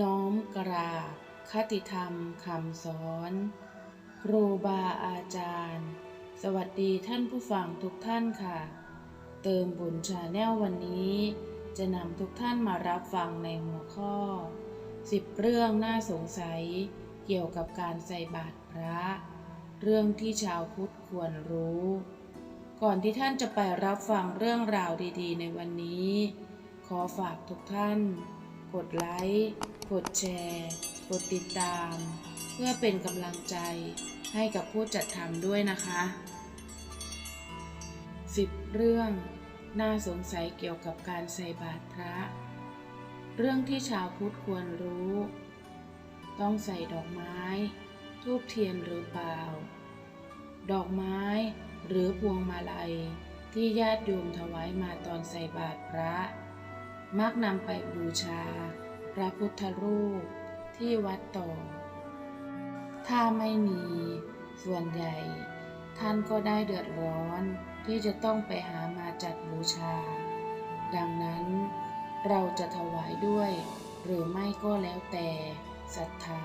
น้อมกราบคติธรรมคำสอน ครูบาอาจารย์ สวัสดีท่านผู้ฟังทุกท่านค่ะ เติมบุญชาแนลวันนี้ จะนำทุกท่านมารับฟังในหัวข้อ 10 เรื่องน่าสงสัย เกี่ยวกับการใส่บาตรพระ เรื่องที่ชาวพุทธควรรู้ ก่อนที่ท่านจะไปรับฟังเรื่องราวดีๆ ในวันนี้ ขอฝากทุกท่าน กดไลค์ กดแชร์ กดติดตาม เพื่อเป็นกำลังใจให้กับผู้จัดทำด้วยนะคะ 10 เรื่อง น่าสงสัยเกี่ยวกับการใส่บาตรพระ เรื่องที่ชาวพุทธควรรู้ ต้องใส่ดอกไม้ ทูบเทียนหรือเปล่า ดอกไม้หรือพวงมาลัยที่ญาติโยมถวายมาตอนใส่บาตรพระ มักนำไปบูชา ระพุทธรูปที่วัดต่อ ถ้าไม่มีส่วนใหญ่ ท่านก็ได้เดือดร้อนที่จะต้องไปหามาจัดบูชา ดังนั้นเราจะถวายด้วย หรือไม่ก็แล้วแต่ศรัทธา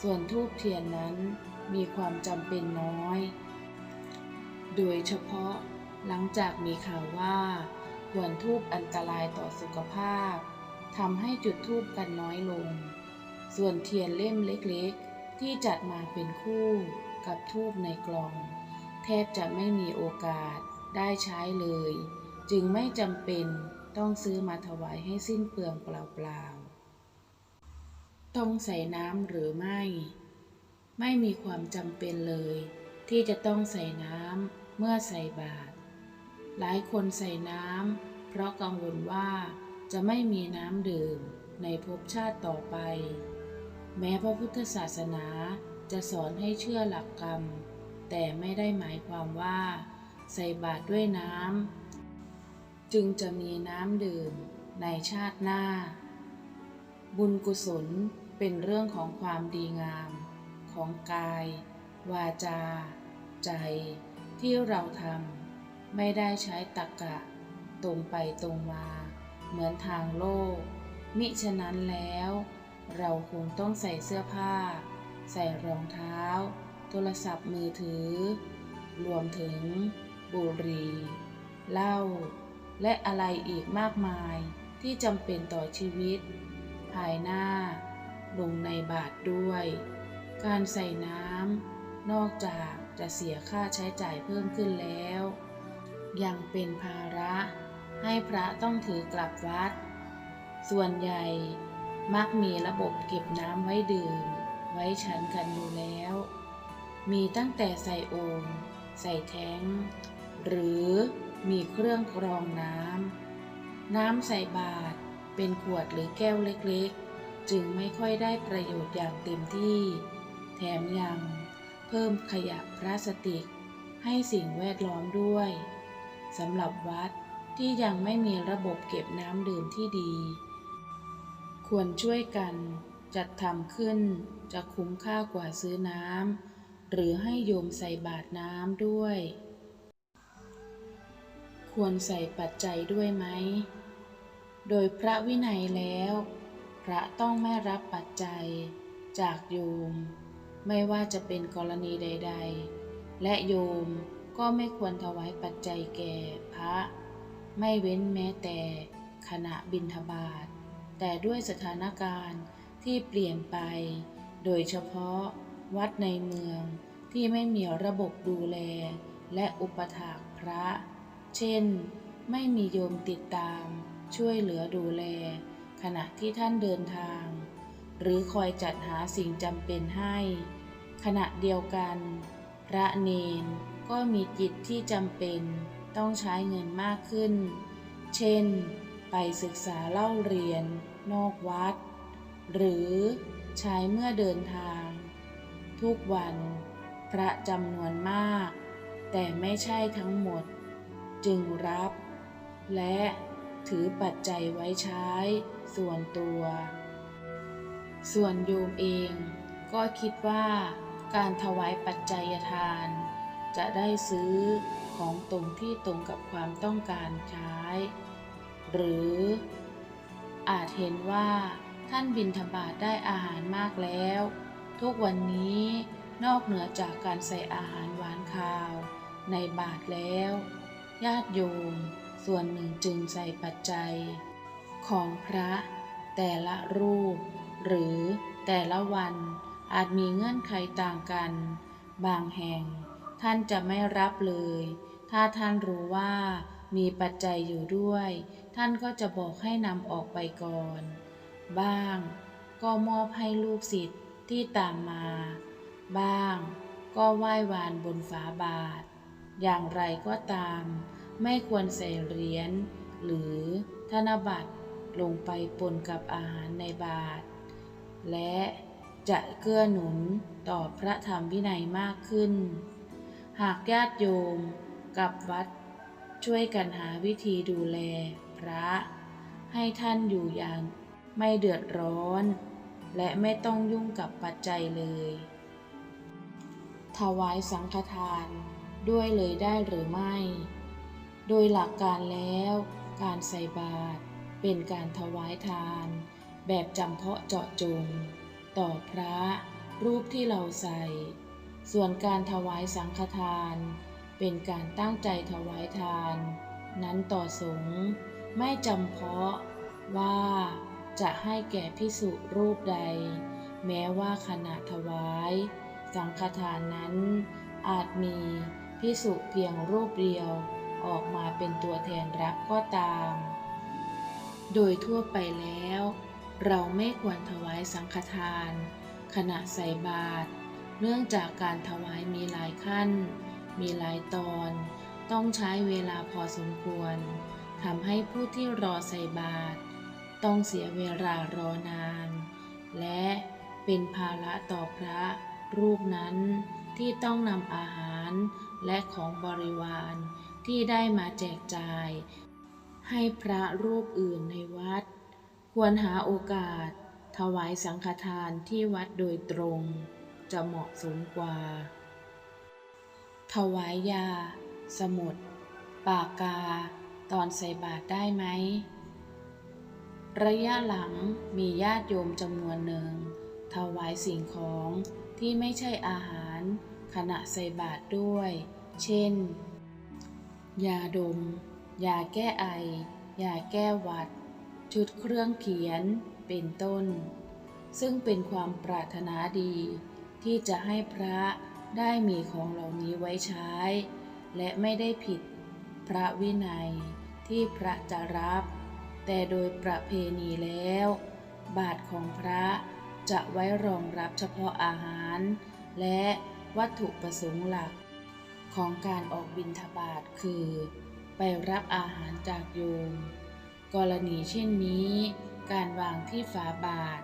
ส่วนทูบเทียนนั้นมีความจำเป็นน้อย โดยเฉพาะหลังจากมีข่าวว่าหวนทูบอันตรายต่อสุขภาพ ทำให้จุดทูบกันน้อยลง ส่วนเทียนเล่มเล็กๆ ที่จัดมาเป็นคู่กับทูบในกล่อง แทบจะไม่มีโอกาสได้ใช้เลย จึงไม่จำเป็นต้องซื้อมาถวายให้สิ้นเปลืองเปล่าๆ ต้องใส่น้ำหรือไม่ ไม่มีความจำเป็นเลย ที่จะต้องใส่น้ำเมื่อใส่บาตรหลายคนใส่น้ำเพราะกังวลว่า จะไม่มีน้ำดื่มในภพชาติต่อไป แม้พระพุทธศาสนาจะสอนให้เชื่อหลักกรรม แต่ไม่ได้หมายความว่า ใส่บาตรด้วยน้ำจึงจะมีน้ำดื่มในชาติหน้า บุญกุศลเป็นเรื่องของความดีงาม ของกาย วาจา ใจที่เราทำไม่ได้ใช้ตรกกะตรงไปตรงมา เหมือนทางโลก มิฉะนั้นแล้ว เราคงต้องใส่เสื้อผ้า ใส่รองเท้า โทรศัพท์มือถือ รวมถึง บุหรี่เหล้าและอะไรอีกมากมายที่จำเป็นต่อชีวิต ภายหน้า ลงในบาทด้วย การใส่น้ำนอกจากจะเสียค่าใช้จ่ายเพิ่มขึ้นแล้ว ยังเป็นภาระ ให้พระต้องถือกลับวัด ส่วนใหญ่มักมีระบบเก็บน้ำไว้ดื่ม ไว้ฉันกันอยู่แล้ว มีตั้งแต่ใส่โอ่งใส่แท้ง หรือมีเครื่องกรองน้ำ น้ำใส่บาตรเป็นขวดหรือแก้วเล็กๆ จึงไม่ค่อยได้ประโยชน์อย่างเต็มที่ แถมยังเพิ่มขยะพลาสติกให้สิ่งแวดล้อมด้วยสำหรับวัด ที่ยังไม่มีระบบเก็บน้ำดื่มที่ดี ควรช่วยกันจัดทำขึ้นจะคุ้มค่ากว่าซื้อน้ำหรือให้โยมใส่บาตรน้ำด้วย ควรใส่ปัจจัยด้วยไหม โดยพระวินัยแล้ว พระต้องไม่รับปัจจัยจากโยม ไม่ว่าจะเป็นกรณีใด ๆ และโยมก็ไม่ควรถวายปัจจัยแก่พระ ไม่เว้นแม้แต่ขณะบิณฑบาตแต่ด้วยสถานการณ์ที่เปลี่ยนไป โดยเฉพาะวัดในเมืองที่ไม่มีระบบดูแล และอุปถากพระ เช่น ไม่มีโยมติดตาม ช่วยเหลือดูแล ขณะที่ท่านเดินทาง หรือคอยจัดหาสิ่งจำเป็นให้ ขณะเดียวกัน พระเนนก็มีจิตที่จำเป็น ต้องใช้เงินมากขึ้น เช่น ไปศึกษาเล่าเรียน นอกวัด หรือใช้เมื่อเดินทาง ทุกวันพระจำนวนมาก แต่ไม่ใช่ทั้งหมด จึงรับ และถือปัจจัยไว้ใช้ส่วนตัว ส่วนโยมเองก็คิดว่าการถวายปัจจัยทาน จะได้ซื้อของตรงที่ตรงกับความต้องการใช้ หรืออาจเห็นว่าท่านบินทบาทได้อาหารมากแล้ว ทุกวันนี้นอกเหนือจากการใส่อาหารหวานคาว ในบาทแล้ว ญาติโยม ส่วนหนึ่งจึงใส่ปัจจัย ของพระ แต่ละรูป หรือแต่ละวันอาจมีเงื่อนไขต่างกัน บางแห่ง ท่านจะไม่รับเลย ถ้าท่านรู้ว่ามีปัจจัยอยู่ด้วย ท่านก็จะบอกให้นำออกไปก่อน บ้าง ก็มอบให้ลูกศิษย์ที่ตามมา บ้าง ก็ไหว้วานบนฝาบาท อย่างไรก็ตาม ไม่ควรใส่เหรียญหรือธนบัตรลงไปปนกับอาหารในบาท และจะเกื้อหนุนต่อพระธรรมวินัยมากขึ้น หากญาติโยมกับวัด ช่วยกันหาวิธีดูแลพระ ให้ท่านอยู่อย่างไม่เดือดร้อน และไม่ต้องยุ่งกับปัจจัยเลย ถวายสังฆทานด้วยเลยได้หรือไม่ โดยหลักการแล้วการใส่บาตรเป็นการถวายทาน แบบจำเพาะเจาะจง ต่อพระรูปที่เราใส่ ส่วนการถวายสังฆทาน เป็นการตั้งใจถวายทาน นั้นต่อสงฆ์ไม่จำเพาะว่าจะให้แก่พิสุรูปใด แม้ว่าขณะถวาย สังฆทานนั้น อาจมีพิสุเพียงรูปเดียวออกมาเป็นตัวแทนรับก็ตาม โดยทั่วไปแล้ว เราไม่ควรถวายสังฆทาน ขณะใส่บาตร เนื่องจากการถวายมีหลายขั้น มีหลายตอน ต้องใช้เวลาพอสมควรทำให้ผู้ที่รอใส่บาตรต้องเสียเวลารอนาน และเป็นภาระต่อพระรูปนั้นที่ต้องนำอาหารและของบริวารที่ได้มาแจกจ่าย ให้พระรูปอื่นในวัด ควรหาโอกาส ถวายสังฆทานที่วัดโดยตรง จะเหมาะสมกว่า ถวายยา สมุด ปากกา ตอนใส่บาตรได้ไหม ระยะหลังมีญาติโยมจำนวนหนึ่ง ถวายสิ่งของที่ไม่ใช่อาหาร ขณะใส่บาตรด้วย เช่น ยาดม ยาแก้ไอ ยาแก้หวัด ชุดเครื่องเขียน เป็นต้นซึ่งเป็นความปรารถนาดี ที่จะให้พระได้มีของเหล่านี้ไว้ใช้ และไม่ได้ผิดพระวินัยที่พระจะรับ แต่โดยประเพณีแล้ว บาทของพระจะไว้รองรับเฉพาะอาหาร และวัตถุประสงค์หลักของการออกบิณฑบาตคือ ไปรับอาหารจากโยม กรณีเช่นนี้ การวางที่ฝาบาท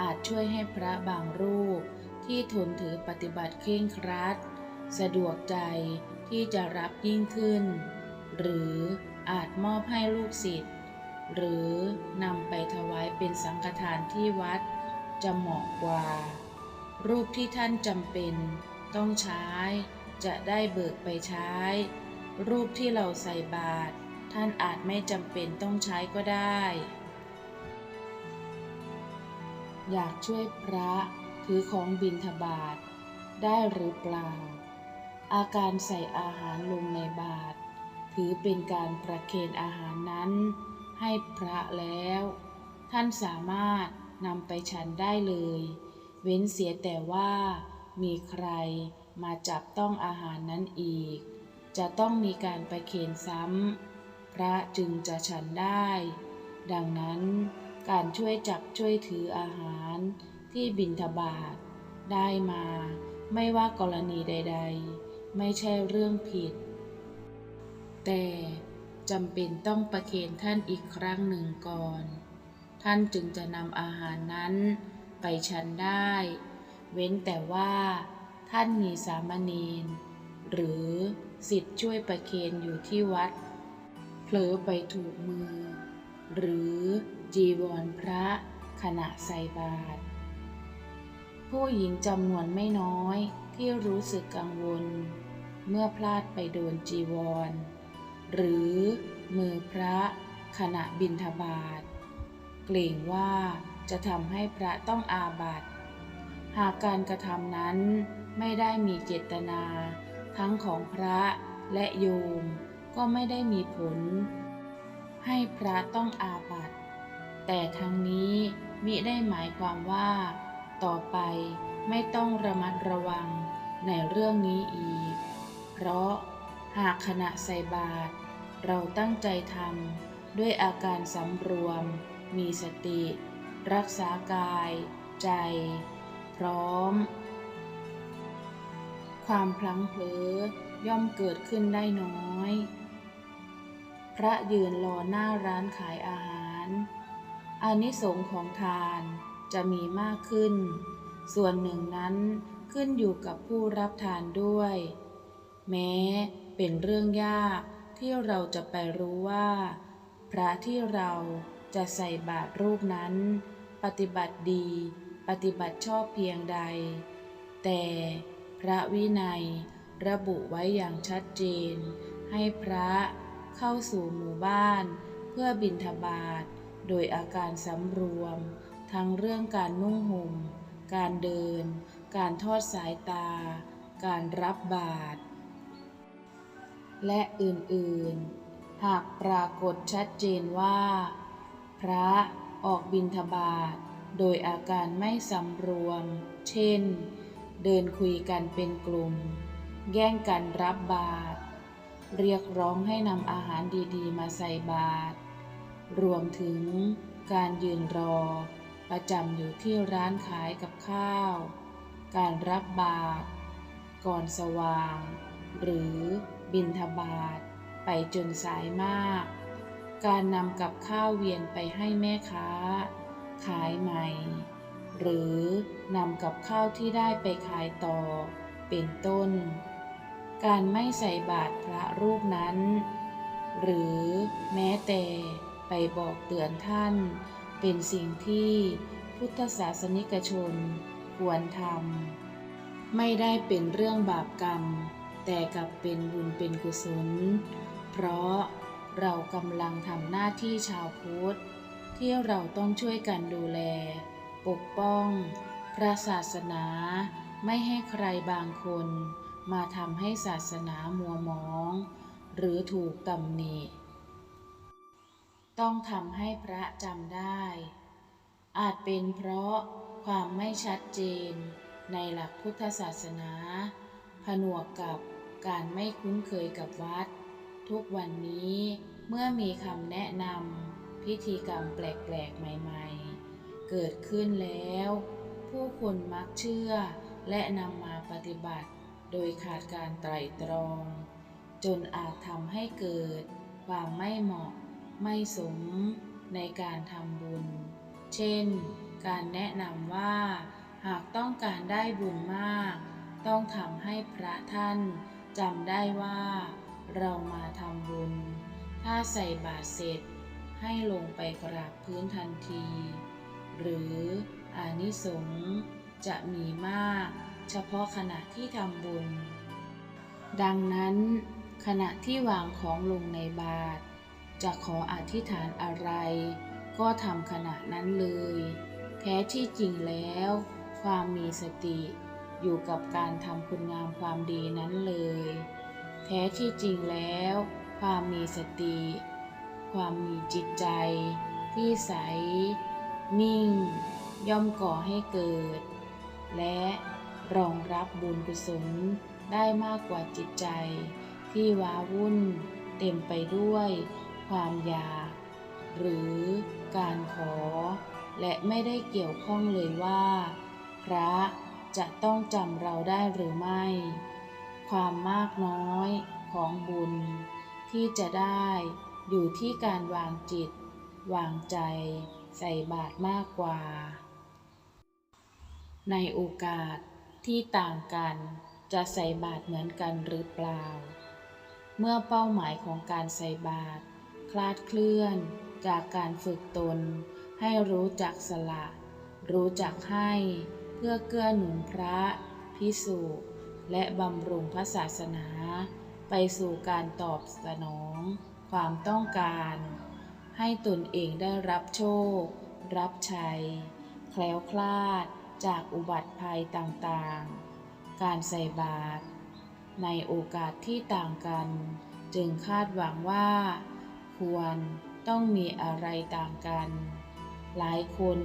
อาจช่วยให้พระบางรูป ที่ทนถือปฏิบัติเคร่งครัด สะดวกใจที่จะรับยิ่งขึ้น หรืออาจมอบให้ลูกศิษย์หรือนำไปถวายเป็นสังฆทานที่วัด จะเหมาะกว่า รูปที่ท่านจำเป็นต้องใช้ จะได้เบิกไปใช้ รูปที่เราใส่บาตรท่านอาจไม่จำเป็นต้องใช้ก็ได้ อยากช่วยพระ ถือของบิณฑบาตได้หรือเปล่า อาการใส่อาหารลงในบาตรถือเป็นการประเคนอาหารนั้นให้พระแล้ว ท่านสามารถนำไปฉันได้เลย เว้นเสียแต่ว่ามีใครมาจับต้องอาหารนั้นอีก จะต้องมีการประเคนซ้ำพระจึงจะฉันได้ ดังนั้นการช่วยจับช่วยถืออาหาร ที่บิณฑบาตได้มาไม่ว่ากรณีใด ๆ ไม่ใช่เรื่องผิด แต่จำเป็นต้องประเคนท่านอีกครั้งหนึ่งก่อน ท่านจึงจะนำอาหารนั้นไปฉันได้ เว้นแต่ว่าท่านมีสามเณรหรือสิทธิ์ช่วยประเคนอยู่ที่วัด เผลอไปถูกมือ หรือจีวรพระขณะใส่บาตร ผู้หญิงจำนวนไม่น้อยที่รู้สึกกังวล เมื่อพลาดไปโดนจีวร หรือมือพระขณะบินทบาทเกรงว่าจะทำให้พระต้องอาบัติ หากการกระทำนั้นไม่ได้มีเจตนา ทั้งของพระและโยมก็ไม่ได้มีผล ให้พระต้องอาบัติ แต่ทั้งนี้มิได้หมายความว่า ต่อไปไม่ต้องระมัดระวังในเรื่องนี้อีก เพราะหากขณะใส่บาตรเราตั้งใจทำด้วยอาการสำรวม มีสติ รักษากาย ใจ พร้อม ความพลั้งเผลอย่อมเกิดขึ้นได้น้อย พระยืนรอหน้าร้านขายอาหารอานิสงส์ของทาน จะมีมากขึ้น ส่วนหนึ่งนั้นขึ้นอยู่กับผู้รับทานด้วย แม้เป็นเรื่องยากที่เราจะไปรู้ว่า พระที่เราจะใส่บาตรรูปนั้น ปฏิบัติดี ปฏิบัติชอบเพียงใด แต่พระวินัยระบุไว้อย่างชัดเจน ให้พระเข้าสู่หมู่บ้าน เพื่อบิณฑบาตโดยอาการสำรวม ทั้งเรื่องการนุ่งห่ม การเดิน การทอดสายตา การรับบาตร และอื่นๆ หากปรากฏชัดเจนว่า พระออกบิณฑบาตโดยอาการไม่สำรวม เช่น เดินคุยกันเป็นกลุ่ม แย่งกันรับบาตร เรียกร้องให้นำอาหารดีๆ มาใส่บาตร รวมถึงการยืนรอ ประจำอยู่ที่ร้านขายกับข้าว การรับบาตรก่อนสว่าง หรือบินทบาทไปจนสายมาก การนำกับข้าวเวียนไปให้แม่ค้า ขายใหม่ หรือนำกับข้าวที่ได้ไปขายต่อ เป็นต้น การไม่ใส่บาตรพระรูปนั้น หรือแม้แต่ไปบอกเตือนท่าน เป็นสิ่งที่พุทธศาสนิกชนควรทำ ไม่ได้เป็นเรื่องบาปกรรม แต่กลับเป็นบุญเป็นกุศล เพราะเรากำลังทำหน้าที่ชาวพุทธ ที่เราต้องช่วยกันดูแล ปกป้อง พระศาสนาไม่ให้ใครบางคน มาทำให้ศาสนามัวหมอง หรือถูกตำหนิ ต้องทำให้พระจำได้ อาจเป็นเพราะความไม่ชัดเจนในหลักพุทธศาสนา ผนวกกับการไม่คุ้นเคยกับวัด ทุกวันนี้เมื่อมีคำแนะนำพิธีกรรมแปลกๆ ใหม่ๆ เกิดขึ้นแล้ว ผู้คนมักเชื่อและนำมาปฏิบัติ โดยขาดการไตร่ตรอง จนอาจทำให้เกิดความไม่เหมาะ ไม่สมในการทำบุญ เช่น การแนะนำว่า หากต้องการได้บุญมาก ต้องทำให้พระท่านจำได้ว่า เรามาทำบุญ ถ้าใส่บาตรเสร็จ ให้ลงไปกราบพื้นทันที หรืออานิสงส์จะมีมาก เฉพาะขณะที่ทำบุญ ดังนั้น ขณะที่วางของลงในบาตร จะขออธิษฐานอะไร ก็ทำขณะนั้นเลย แท้ที่จริงแล้ว ความมีสติอยู่กับการทำคุณงามความดีนั้นเลย แท้ที่จริงแล้ว ความมีสติ ความมีจิตใจ ที่ใส นิ่ง ย่อมก่อให้เกิด และรองรับบุญกุศลได้มากกว่าจิตใจ ที่ว้าวุ่นเต็มไปด้วย ความอยาก หรือการขอ และไม่ได้เกี่ยวข้องเลยว่า พระจะต้องจำเราได้หรือไม่ ความมากน้อยของบุญ ที่จะได้อยู่ที่การวางจิต วางใจใส่บาตรมากกว่า ในโอกาสที่ต่างกันจะใส่บาตรเหมือนกันหรือเปล่า เมื่อเป้าหมายของการใส่บาตร คลาดเคลื่อนจากการฝึกตน ให้รู้จักสละ รู้จักให้เพื่อเกื้อหนุนพระพิสุและบำรุงพระศาสนา ไปสู่การตอบสนอง ความต้องการ ให้ตนเองได้รับโชค รับชัย แคล้วคลาดจากอุบัติภัยต่างๆ การใส่บาตรในโอกาสที่ต่างกัน จึงคาดหวังว่า ควรต้องมีอะไรต่างกัน หลายคน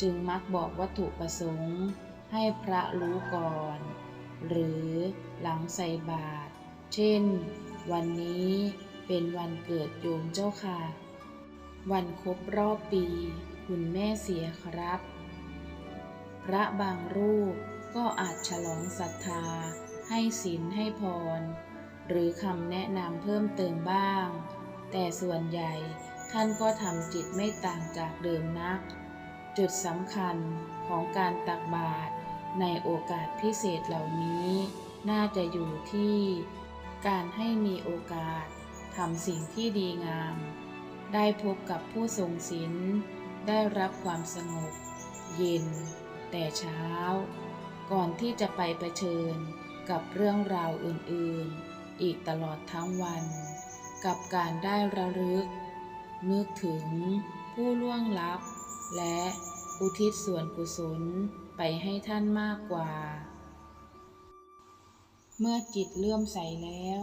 จึงมักบอกวัตถุประสงค์ ให้พระรู้ก่อน หรือหลังใส่บาตร เช่น วันนี้เป็นวันเกิดโยมเจ้าค่ะ วันครบรอบปี คุณแม่เสียครับ พระบางรูปก็อาจฉลองศรัทธา ให้ศีลให้พร หรือคำแนะนำเพิ่มเติมบ้าง แต่ส่วนใหญ่ท่านก็ทำจิตไม่ต่างจากเดิมนัก จุดสำคัญของการตักบาตรในโอกาสพิเศษเหล่านี้ น่าจะอยู่ที่ การให้มีโอกาสทำสิ่งที่ดีงาม ได้พบกับผู้ทรงศีลได้รับความสงบ เย็น แต่เช้า ก่อนที่จะไปเผชิญกับเรื่องราวอื่นๆ อีกตลอดทั้งวัน กับการได้ระลึก นึกถึงผู้ล่วงลับ และอุทิศส่วนกุศลไปให้ท่านมากกว่า เมื่อจิตเลื่อมใสแล้ว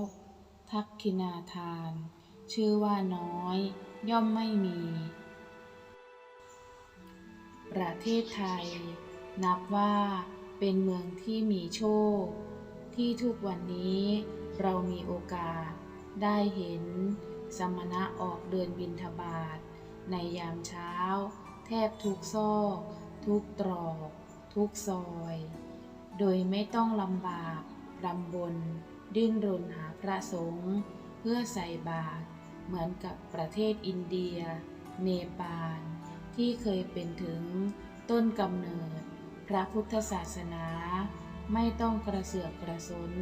ทักคินาทาน ชื่อว่าน้อย ย่อมไม่มี ประเทศไทย นับว่าเป็นเมืองที่มีโชค ที่ทุกวันนี้เรามีโอกาส ได้เห็นสมณะออกเดินบินทบาท ในยามเช้า แทบทุกซอก ทุกตรอก ทุกซอย โดยไม่ต้องลำบากลำบน ดิ้นรนหาพระสงฆ์เพื่อใส่บาตรเหมือนกับประเทศอินเดีย เนปาล ที่เคยเป็นถึงต้นกำเนิด พระพุทธศาสนา ไม่ต้องกระเสือกกระสน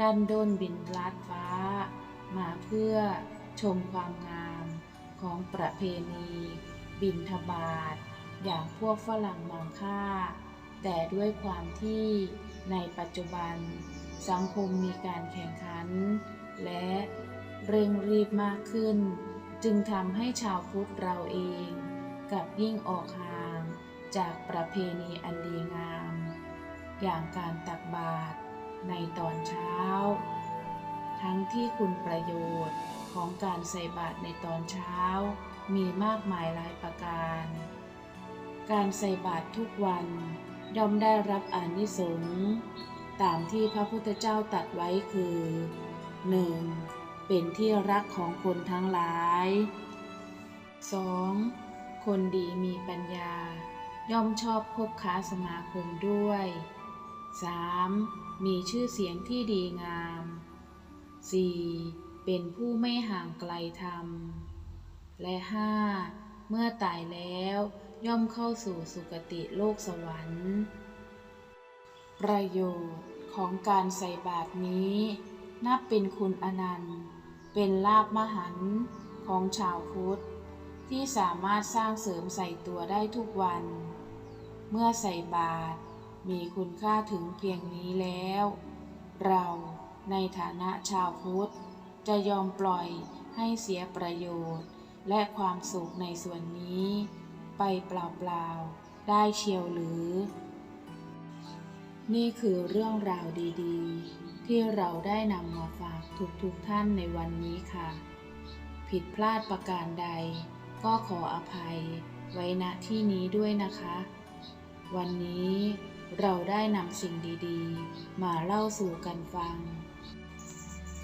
ดันด้นบินลาดฟ้า มาเพื่อชมความงามของประเพณี บินทบาท อย่างพวกฝรั่งมังค่า แต่ด้วยความที่ในปัจจุบัน สังคมมีการแข่งขัน และเร่งรีบมากขึ้น จึงทำให้ชาวพุทธเราเองกับยิ่งออกห่างจากประเพณีอันดีงาม อย่างการตักบาตรในตอนเช้า ทั้งที่คุณประโยชน์ของการใส่บาตรในตอนเช้า มีมากมายหลายประการ การใส่บาตรทุกวันย่อมได้รับอานิสงส์ตามที่พระพุทธเจ้าตัดไว้คือ 1. เป็นที่รักของคนทั้งหลาย 2. คนดีมีปัญญา ย่อมชอบคบค้าสมาคมด้วย 3. มีชื่อเสียงที่ดีงาม 4. เป็นผู้ไม่ห่างไกลธรรม และ 5. เมื่อตายแล้วย่อมเข้าสู่สุคติโลกสวรรค์ ประโยชน์ของการใส่บาตรนี้ นับเป็นคุณอนันต์ เป็นลาบมหันของชาวพุทธ ที่สามารถสร้างเสริมใส่ตัวได้ทุกวัน เมื่อใส่บาตรมีคุณค่าถึงเพียงนี้แล้ว เรา ในฐานะชาวพุทธ จะยอมปล่อยให้เสียประโยชน์ และความสุขในส่วนนี้ ไปเปล่าๆ ได้เชียวหรือ นี่คือเรื่องราวดีๆ ที่เราได้นำมาฝากทุกๆทท่านในวันนี้ค่ะ ผิดพลาดประการใด ก็ขออภัยไว้ณที่นี้ด้วยนะคะ วันนี้เราได้นำสิ่งดีๆ มาเล่าสู่กันฟัง